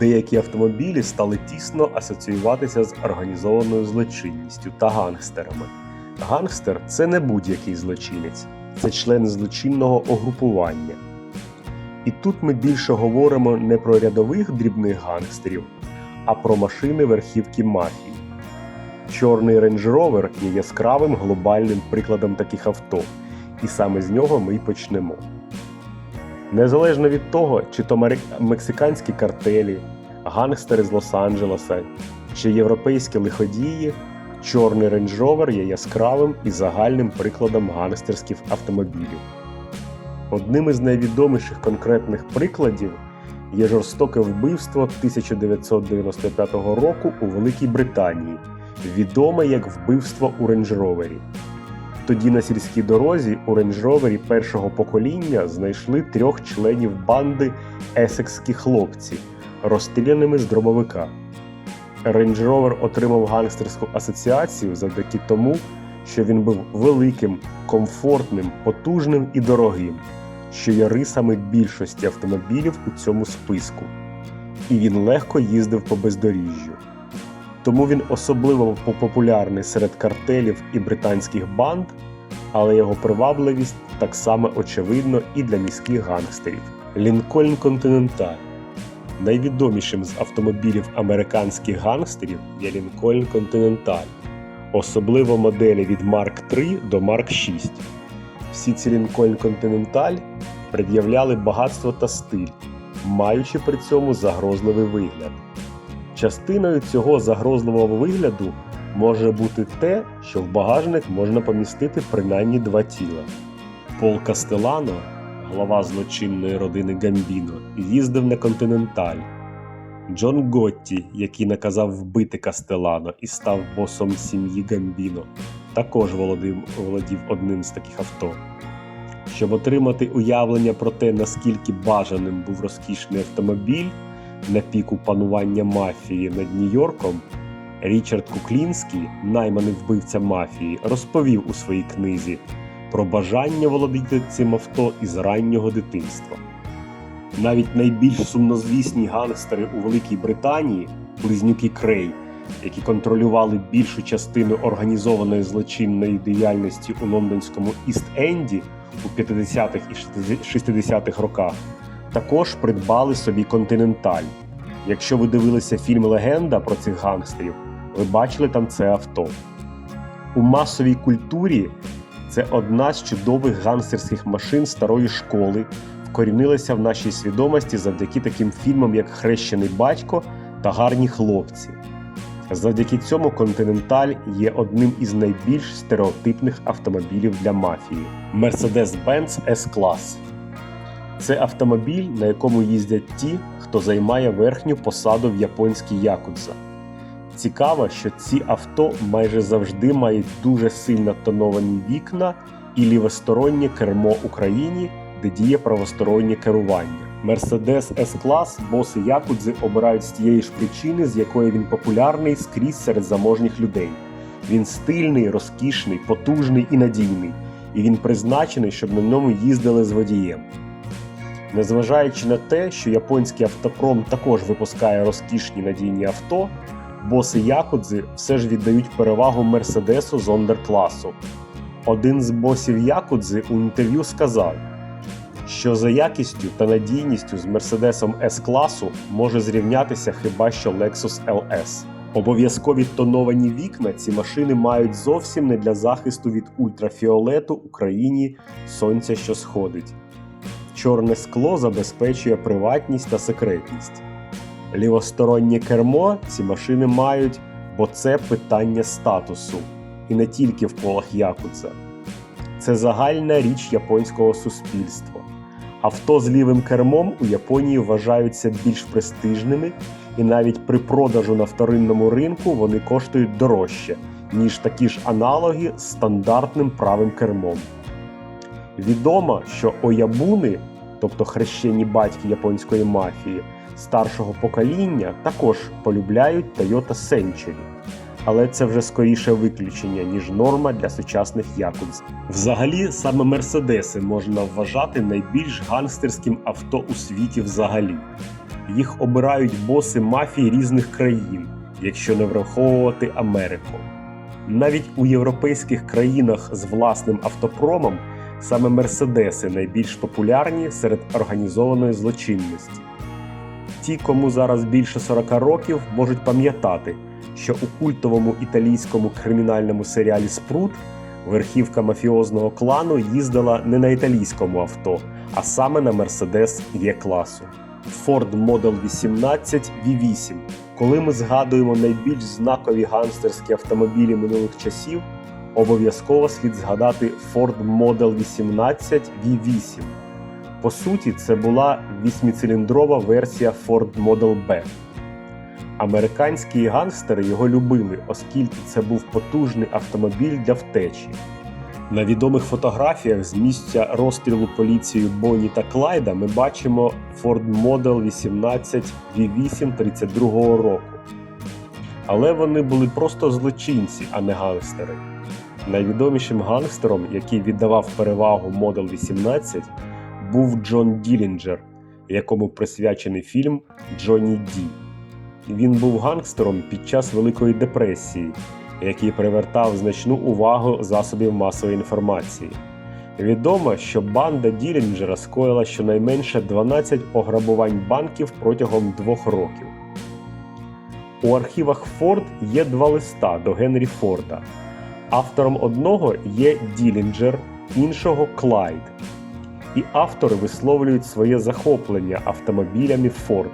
Деякі автомобілі стали тісно асоціюватися з організованою злочинністю та гангстерами. Гангстер це не будь-який злочинець, це член злочинного угрупування. І тут ми більше говоримо не про рядових дрібних гангстерів, а про машини верхівки мафії. Чорний Range Rover є яскравим глобальним прикладом таких авто, і саме з нього ми й почнемо. Незалежно від того, чи то мексиканські картелі, гангстери з Лос-Анджелеса чи європейські лиходії, чорний Rover є яскравим і загальним прикладом гангстерських автомобілів. Одним із найвідоміших конкретних прикладів є жорстоке вбивство 1995 року у Великій Британії, відоме як вбивство у Rover. Тоді на сільській дорозі у Rover першого покоління знайшли трьох членів банди есекські хлопці, розстріляними з дробовика. Rover отримав гангстерську асоціацію завдяки тому, що він був великим, комфортним, потужним і дорогим, що є рисами більшості автомобілів у цьому списку. І він легко їздив по бездоріжжю. Тому він особливо популярний серед картелів і британських банд, але його привабливість так само очевидно і для міських гангстерів. Лінкольн Континенталь. Найвідомішим з автомобілів американських гангстерів є Лінкольн Континенталь, особливо моделі від Mark 3 до Mark 6. Всі ці Лінкольн Континенталь пред'являли багатство та стиль, маючи при цьому загрозливий вигляд. Частиною цього загрозливого вигляду може бути те, що в багажник можна помістити принаймні два тіла. Пол Кастелано, глава злочинної родини Гамбіно, їздив на Континенталь. Джон Готті, який наказав вбити Кастелано і став босом сім'ї Гамбіно, також володив, володів одним з таких авто. Щоб отримати уявлення про те, наскільки бажаним був розкішний автомобіль на піку панування мафії над Нью-Йорком, Річард Куклінський, найманий вбивця мафії, розповів у своїй книзі про бажання володіти цим авто із раннього дитинства. Навіть найбільш сумнозвісні гангстери у Великій Британії, близнюки Крей, які контролювали більшу частину організованої злочинної діяльності у лондонському Іст-Енді у 50-х і 60-х роках, також придбали собі континенталь. Якщо ви дивилися фільм Легенда про цих гангстерів, ви бачили там це авто. У масовій культурі це одна з чудових гангстерських машин старої школи, вкорінилася в нашій свідомості завдяки таким фільмам, як Хрещений батько та Гарні хлопці. Завдяки цьому Континенталь є одним із найбільш стереотипних автомобілів для мафії Mercedes-Benz S-Class. Це автомобіль, на якому їздять ті, хто займає верхню посаду в японській якудза. Цікаво, що ці авто майже завжди мають дуже сильно тоновані вікна і лівостороннє кермо Україні, де діє правостороннє керування. Mercedes S-Class боси Якудзи обирають з тієї ж причини, з якої він популярний скрізь серед заможніх людей. Він стильний, розкішний, потужний і надійний, і він призначений, щоб на ньому їздили з водієм. Незважаючи на те, що японський автопром також випускає розкішні надійні авто, боси Якудзи все ж віддають перевагу Мерседесу зондеркласу. Один з босів Якудзи у інтерв'ю сказав, що за якістю та надійністю з Мерседесом С-класу може зрівнятися хіба що Lexus LS. Обов'язкові тоновані вікна ці машини мають зовсім не для захисту від ультрафіолету у країні сонця, що сходить. Чорне скло забезпечує приватність та секретність. Лівостороннє кермо ці машини мають, бо це питання статусу, і не тільки в колах Якудза. Це загальна річ японського суспільства. Авто з лівим кермом у Японії вважаються більш престижними, і навіть при продажу на вторинному ринку вони коштують дорожче, ніж такі ж аналоги з стандартним правим кермом. Відомо, що оябуни, тобто хрещені батьки японської мафії, старшого покоління також полюбляють Toyota Century. Але це вже скоріше виключення, ніж норма для сучасних якудз. Взагалі, саме Мерседеси можна вважати найбільш гангстерським авто у світі взагалі. їх обирають боси мафії різних країн, якщо не враховувати Америку. Навіть у європейських країнах з власним автопромом саме мерседеси найбільш популярні серед організованої злочинності. Ті, кому зараз більше 40 років, можуть пам'ятати, що у культовому італійському кримінальному серіалі Спрут верхівка мафіозного клану їздила не на італійському авто, а саме на Mercedes Є-класу. Ford Model 18 V8. Коли ми згадуємо найбільш знакові гангстерські автомобілі минулих часів, обов'язково слід згадати Ford Model 18 V8. По суті, це була вісьмициліндрова версія Ford Model B. Американські гангстери його любили, оскільки це був потужний автомобіль для втечі. На відомих фотографіях з місця розстрілу поліцією Бонні та Клайда ми бачимо Ford Model 18 V8 32 року. Але вони були просто злочинці, а не гангстери. Найвідомішим гангстером, який віддавав перевагу Model 18, був Джон Ділінджер, якому присвячений фільм Джонні Ді. Він був гангстером під час Великої депресії, який привертав значну увагу засобів масової інформації. Відомо, що банда Ділінджера скоїла щонайменше 12 пограбувань банків протягом двох років. У архівах Форд є два листа до Генрі Форда. Автором одного є Ділінджер, іншого Клайд. І автори висловлюють своє захоплення автомобілями Форд.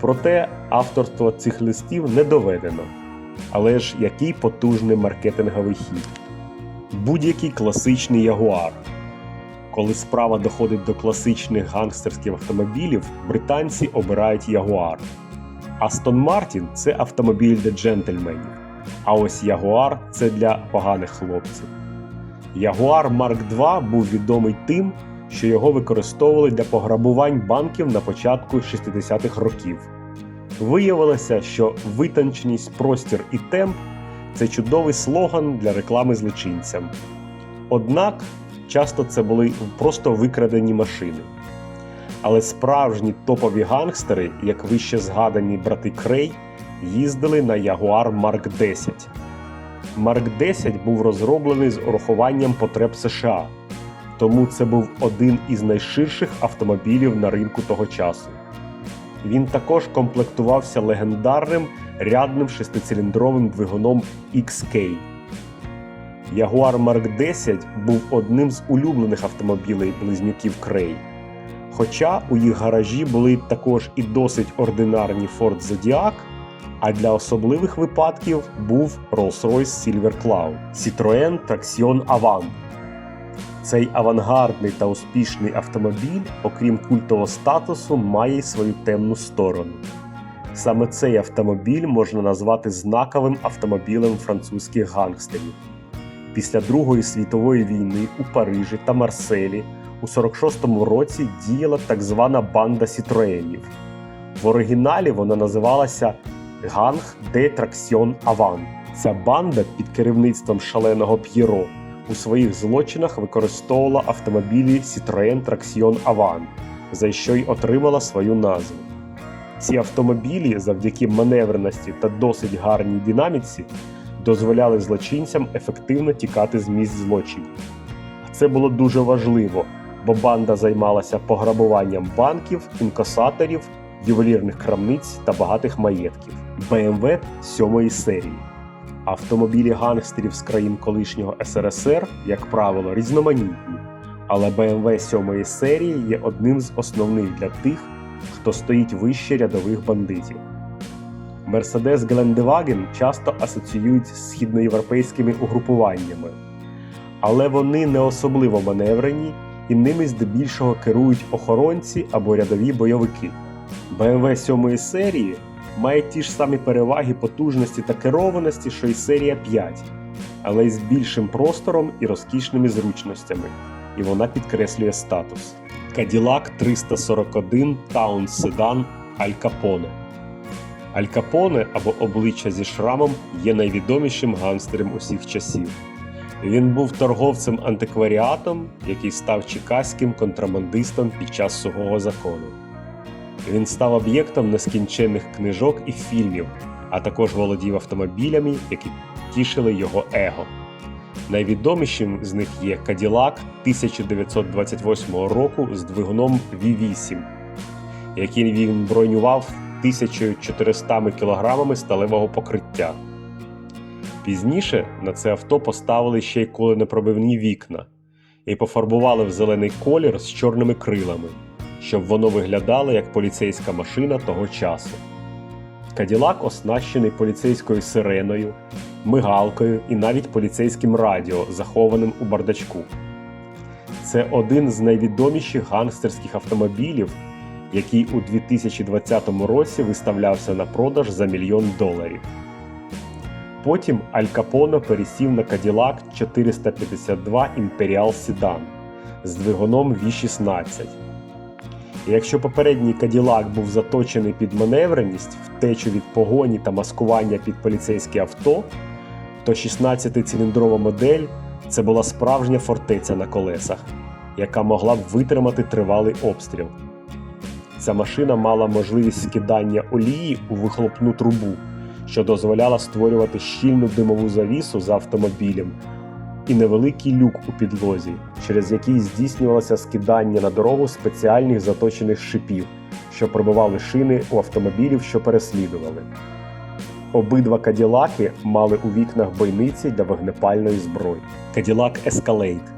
Проте авторство цих листів не доведено. Але ж який потужний маркетинговий хід. Будь-який класичний ягуар. Коли справа доходить до класичних гангстерських автомобілів, британці обирають ягуар. Астон Мартін це автомобіль для джентльменів. А ось Ягуар це для поганих хлопців. Ягуар Марк II був відомий тим, що його використовували для пограбувань банків на початку 60-х років. Виявилося, що витонченість, простір і темп це чудовий слоган для реклами злочинцям. Однак часто це були просто викрадені машини. Але справжні топові гангстери, як вище згадані брати Крей, їздили на Jaguar Mark 10. Mark 10 був розроблений з урахуванням потреб США, тому це був один із найширших автомобілів на ринку того часу. Він також комплектувався легендарним рядним шестициліндровим двигуном XK. Jaguar Mark 10 був одним з улюблених автомобілей близнюків Крей. Хоча у їх гаражі були також і досить ординарні Ford Zodiac, а для особливих випадків був Rolls-Royce Silver Cloud, Citroën Traction Avant. Цей авангардний та успішний автомобіль, окрім культового статусу, має й свою темну сторону. Саме цей автомобіль можна назвати знаковим автомобілем французьких гангстерів. Після Другої світової війни у Парижі та Марселі у 46-му році діяла так звана банда Сітроенів. В оригіналі вона називалася Ганг де Траксьон Аван. Ця банда під керівництвом шаленого П'єро у своїх злочинах використовувала автомобілі Citroën Traction Avant, за що й отримала свою назву. Ці автомобілі завдяки маневреності та досить гарній динаміці дозволяли злочинцям ефективно тікати з місць злочинів. Це було дуже важливо, бо банда займалася пограбуванням банків, інкасаторів, ювелірних крамниць та багатих маєтків BMW 7 серії. Автомобілі гангстерів з країн колишнього СРСР, як правило, різноманітні, але BMW 7 серії є одним з основних для тих, хто стоїть вище рядових бандитів. Mercedes Gelandewagen часто асоціюють з східноєвропейськими угрупуваннями, але вони не особливо маневрені і ними здебільшого керують охоронці або рядові бойовики. BMW 7 серії має ті ж самі переваги потужності та керованості, що й серія 5, але й з більшим простором і розкішними зручностями, і вона підкреслює статус. Cadillac 341 Town Sedan Capone. Аль Капоне або обличчя зі шрамом є найвідомішим гангстером усіх часів. Він був торговцем антикваріатом, який став чекаським контрабандистом під час сухого закону. Він став об'єктом нескінченних книжок і фільмів, а також володів автомобілями, які тішили його его. Найвідомішим з них є Cadillac 1928 року з двигуном V8, який він бронював 1400 кілограмами сталевого покриття. Пізніше на це авто поставили ще й коленепробивні вікна і пофарбували в зелений колір з чорними крилами, щоб воно виглядало як поліцейська машина того часу. Каділак оснащений поліцейською сиреною, мигалкою і навіть поліцейським радіо, захованим у бардачку. Це один з найвідоміших гангстерських автомобілів, який у 2020 році виставлявся на продаж за мільйон доларів. Потім Аль Капоне пересів на Cadillac 452 Imperial Sedan з двигуном V16. І якщо попередній Cadillac був заточений під маневреність, втечу від погоні та маскування під поліцейське авто, то 16-циліндрова модель це була справжня фортеця на колесах, яка могла б витримати тривалий обстріл. Ця машина мала можливість скидання олії у вихлопну трубу, що дозволяла створювати щільну димову завісу за автомобілем і невеликий люк у підлозі, через який здійснювалося скидання на дорогу спеціальних заточених шипів, що пробивали шини у автомобілів, що переслідували. Обидва каділаки мали у вікнах бойниці для вогнепальної зброї. Каділак Escalade.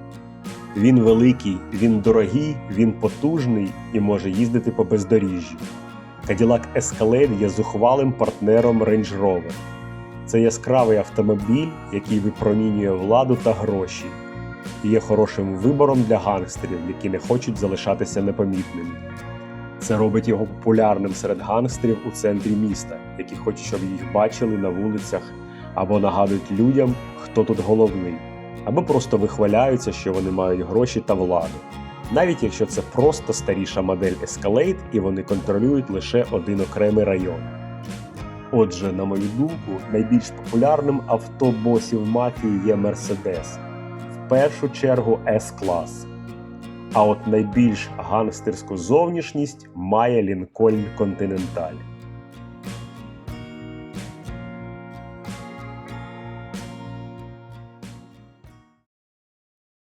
Він великий, він дорогий, він потужний і може їздити по бездоріжжю. Cadillac Escalade є зухвалим партнером Range Rover. Це яскравий автомобіль, який випромінює владу та гроші, і є хорошим вибором для гангстерів, які не хочуть залишатися непомітними. Це робить його популярним серед гангстерів у центрі міста, які хочуть, щоб їх бачили на вулицях або нагадують людям, хто тут головний, або просто вихваляються, що вони мають гроші та владу навіть якщо це просто старіша модель Escalade і вони контролюють лише один окремий район. Отже, на мою думку, найбільш популярним авто босів мафії є Мерседес, в першу чергу С-клас. А от найбільш гангстерську зовнішність має Lincoln Continental.